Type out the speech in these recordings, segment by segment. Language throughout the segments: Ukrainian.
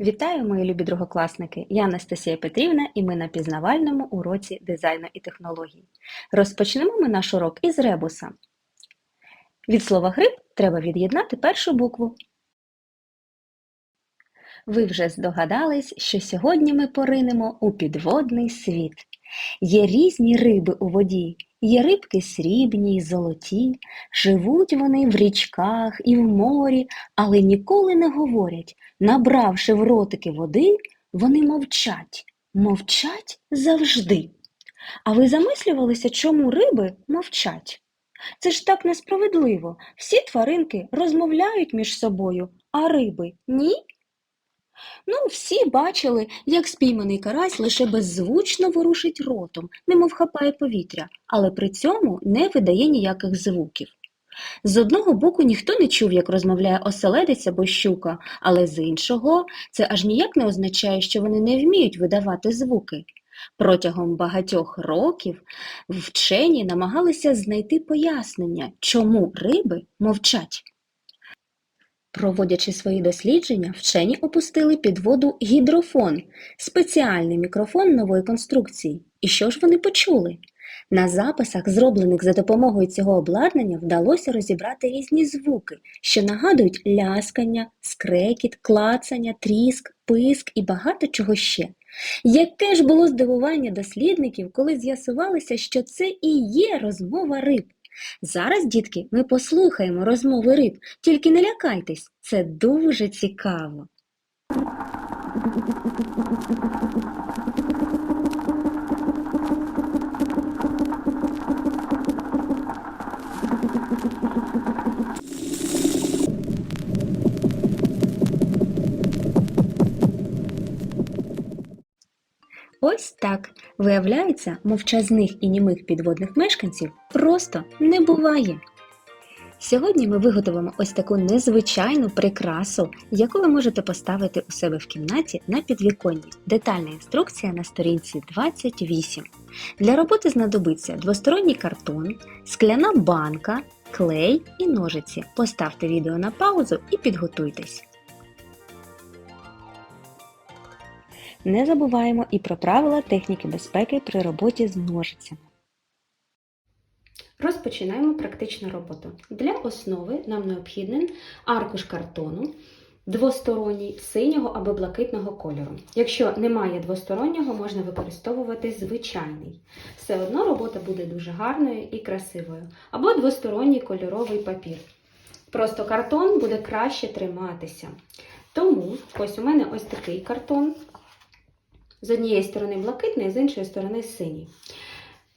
Вітаю, мої любі другокласники! Я Анастасія Петрівна і ми на пізнавальному уроці дизайну і технологій. Розпочнемо ми наш урок із ребуса. Від слова гриб треба від'єднати першу букву. Ви вже здогадались, що сьогодні ми поринемо у підводний світ. Є різні риби у воді, є рибки срібні й золоті, живуть вони в річках і в морі, але ніколи не говорять. Набравши в ротики води, вони мовчать, мовчать завжди. А ви замислювалися, чому риби мовчать? Це ж так несправедливо. Всі тваринки розмовляють між собою, а риби ні? Ну, всі бачили, як спійманий карась лише беззвучно ворушить ротом, немов хапає повітря, але при цьому не видає ніяких звуків. З одного боку ніхто не чув, як розмовляє оселедець або щука, але з іншого це аж ніяк не означає, що вони не вміють видавати звуки. Протягом багатьох років вчені намагалися знайти пояснення, чому риби мовчать. Проводячи свої дослідження, вчені опустили під воду гідрофон – спеціальний мікрофон нової конструкції. І що ж вони почули? На записах, зроблених за допомогою цього обладнання, вдалося розібрати різні звуки, що нагадують ляскання, скрекіт, клацання, тріск, писк і багато чого ще. Яке ж було здивування дослідників, коли з'ясувалося, що це і є розмова риб. Зараз, дітки, ми послухаємо розмови риб, тільки не лякайтесь, це дуже цікаво. Ось так. Виявляється, мовчазних і німих підводних мешканців просто не буває. Сьогодні ми виготовимо ось таку незвичайну прикрасу, яку ви можете поставити у себе в кімнаті на підвіконні. Детальна інструкція на сторінці 28. Для роботи знадобиться двосторонній картон, скляна банка, клей і ножиці. Поставте відео на паузу і підготуйтесь. Не забуваємо і про правила техніки безпеки при роботі з ножицями. Розпочинаємо практичну роботу. Для основи нам необхідний аркуш картону двосторонній синього або блакитного кольору. Якщо немає двостороннього, можна використовувати звичайний. Все одно робота буде дуже гарною і красивою. Або двосторонній кольоровий папір. Просто картон буде краще триматися. Тому ось у мене ось такий картон. З однієї сторони блакитний, з іншої сторони синій.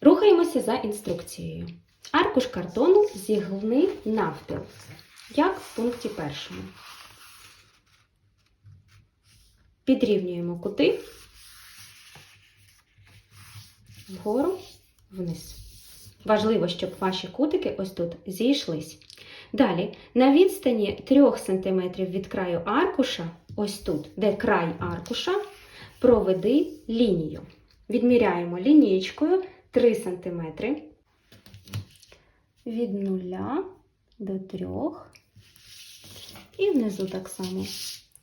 Рухаємося за інструкцією. Аркуш картону зігни навпіл, як в пункті першому. Підрівнюємо кути вгору, вниз. Важливо, щоб ваші кутики ось тут зійшлись. Далі, на відстані 3 см від краю аркуша, ось тут, де край аркуша, проведи лінію. Відміряємо лінієчкою 3 см від 0 до 3 і внизу так само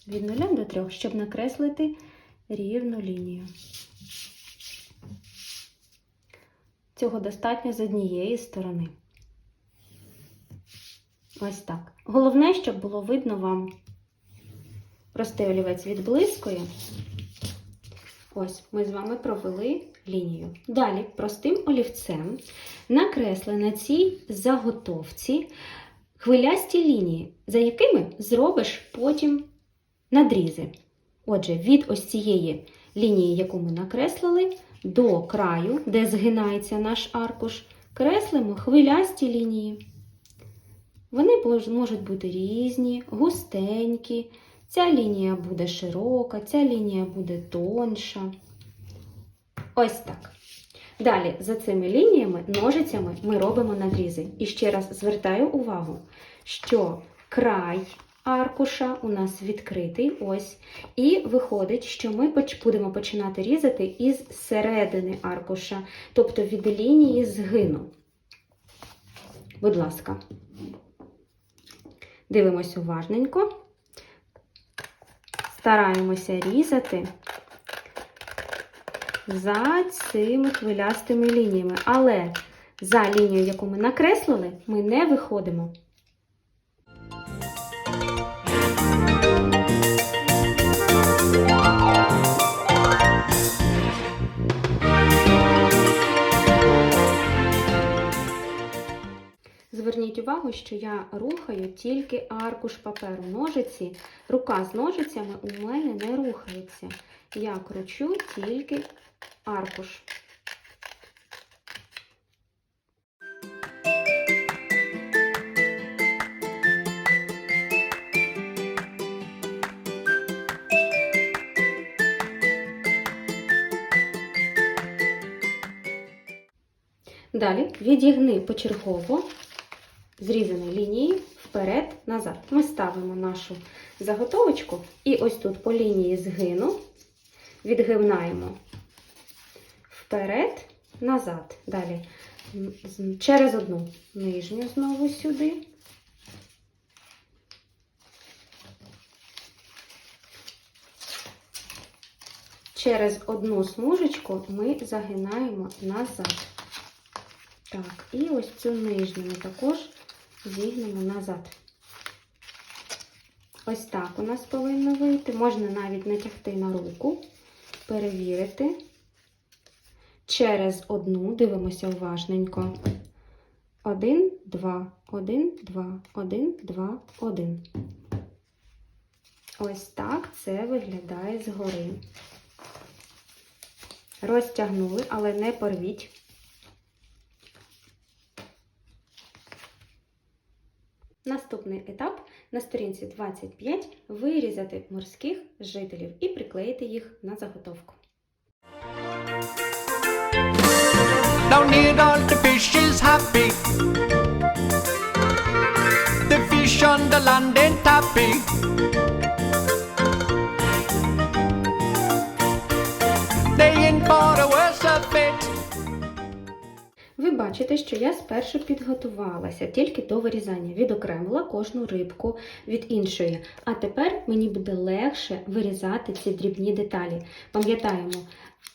від 0 до 3, щоб накреслити рівну лінію. Цього достатньо з однієї сторони. Ось так. Головне, щоб було видно вам простий олівець відблискує. Ось, ми з вами провели лінію. Далі простим олівцем накресли на цій заготовці хвилясті лінії, за якими зробиш потім надрізи. Отже, від ось цієї лінії, яку ми накреслили, до краю, де згинається наш аркуш, креслимо хвилясті лінії. Вони можуть бути різні, густенькі. Ця лінія буде широка, ця лінія буде тонша. Ось так. Далі, за цими лініями, ножицями ми робимо надрізи. І ще раз звертаю увагу, що край аркуша у нас відкритий, ось. І виходить, що ми будемо починати різати із середини аркуша, тобто від лінії згину. Будь ласка, дивимось уважненько стараємося різати за цими хвилястими лініями. Але за лінію, яку ми накреслили, ми не виходимо. Зверніть увагу, що я рухаю тільки аркуш паперу. Ножиці, рука з ножицями у мене не рухається. Я кручу тільки аркуш. Далі відігни почергово зрізані лінії вперед, назад. Ми ставимо нашу заготовочку і ось тут по лінії згину відгинаємо вперед, назад. Далі через одну нижню знову сюди. Через одну смужечку ми загинаємо назад. Так, і ось цю нижню ми також зігнемо назад. Ось так у нас повинно вийти. Можна навіть натягти на руку, перевірити. Через одну дивимося уважненько. Один, два, один, два, один, два, один. Ось так це виглядає згори. Розтягнули, але не порвіть. Наступний етап на сторінці 25 вирізати морських жителів і приклеїти їх на заготовку. Down here the fish is happy. The fish on the land ain't happy. Ви бачите, що я спершу підготувалася тільки до вирізання, відокремила кожну рибку від іншої. А тепер мені буде легше вирізати ці дрібні деталі. Пам'ятаємо,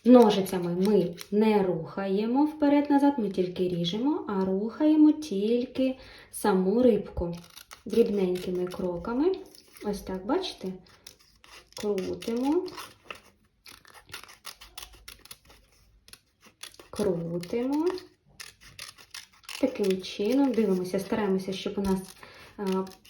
ножицями ми не рухаємо вперед-назад, ми тільки ріжемо, а рухаємо тільки саму рибку дрібненькими кроками. Ось так, бачите? Крутимо. Крутимо. Таким чином дивимося, стараємося, щоб у нас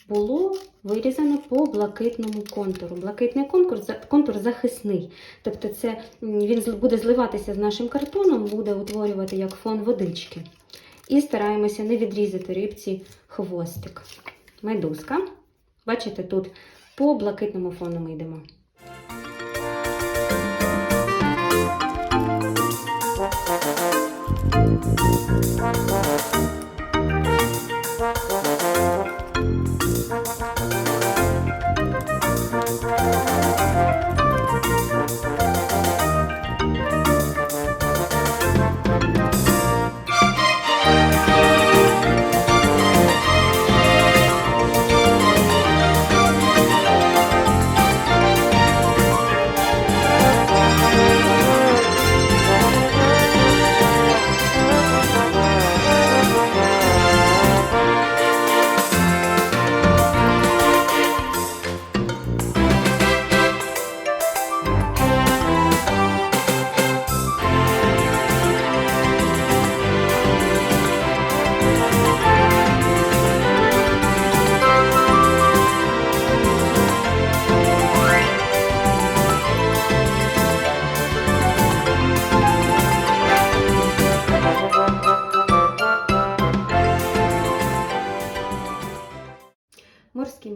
було вирізано по блакитному контуру. Блакитний контур, контур захисний. Тобто це він буде зливатися з нашим картоном, буде утворювати як фон водички. І стараємося не відрізати рибці хвостик. Медузка. Бачите, тут по блакитному фону ми йдемо. Морські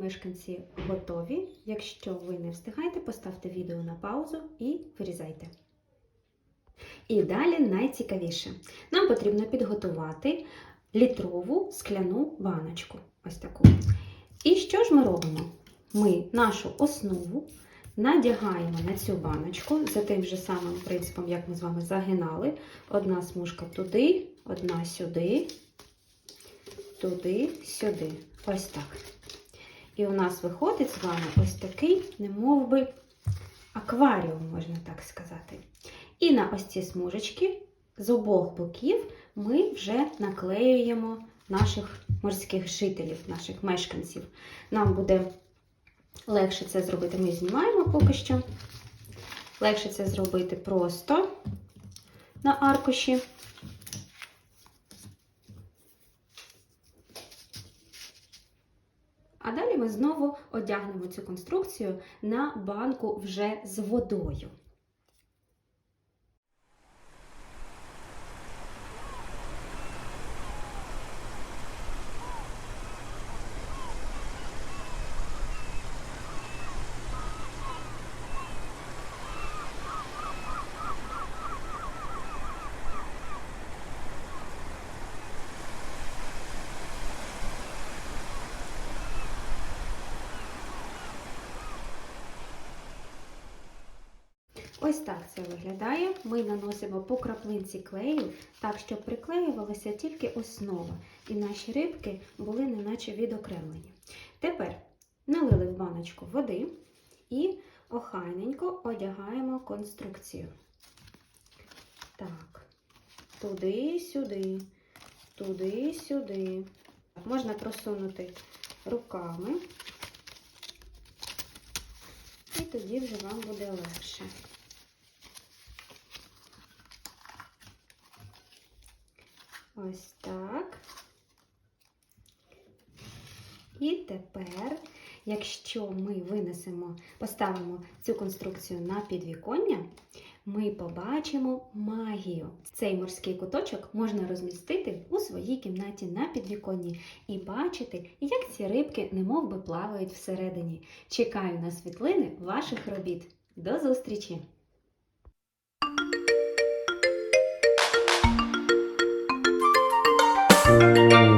мешканці готові. Якщо ви не встигаєте, поставте відео на паузу і вирізайте. І далі найцікавіше. Нам потрібно підготувати літрову скляну баночку. Ось таку. І що ж ми робимо? Ми нашу основу надягаємо на цю баночку за тим же самим принципом, як ми з вами загинали. Одна смужка туди, одна сюди, туди, сюди. Ось так. І у нас виходить з вами ось такий, немов би, акваріум, можна так сказати. І на ось ці смужечки з обох боків ми вже наклеюємо наших морських жителів, наших мешканців. Нам буде легше це зробити. Ми знімаємо поки що. Легше це зробити просто на аркуші. А далі знову одягнемо цю конструкцію на банку вже з водою. Ось так це виглядає. Ми наносимо по краплинці клею, так, щоб приклеювалася тільки основа, і наші рибки були неначе відокремлені. Тепер налили в баночку води і охайненько одягаємо конструкцію. Так, туди-сюди, туди-сюди. Можна просунути руками, і тоді вже вам буде легше. Ось так. І тепер, якщо ми винесемо, поставимо цю конструкцію на підвіконня, ми побачимо магію. Цей морський куточок можна розмістити у своїй кімнаті на підвіконні і бачити, як ці рибки немов би плавають всередині. Чекаю на світлини ваших робіт. До зустрічі! Música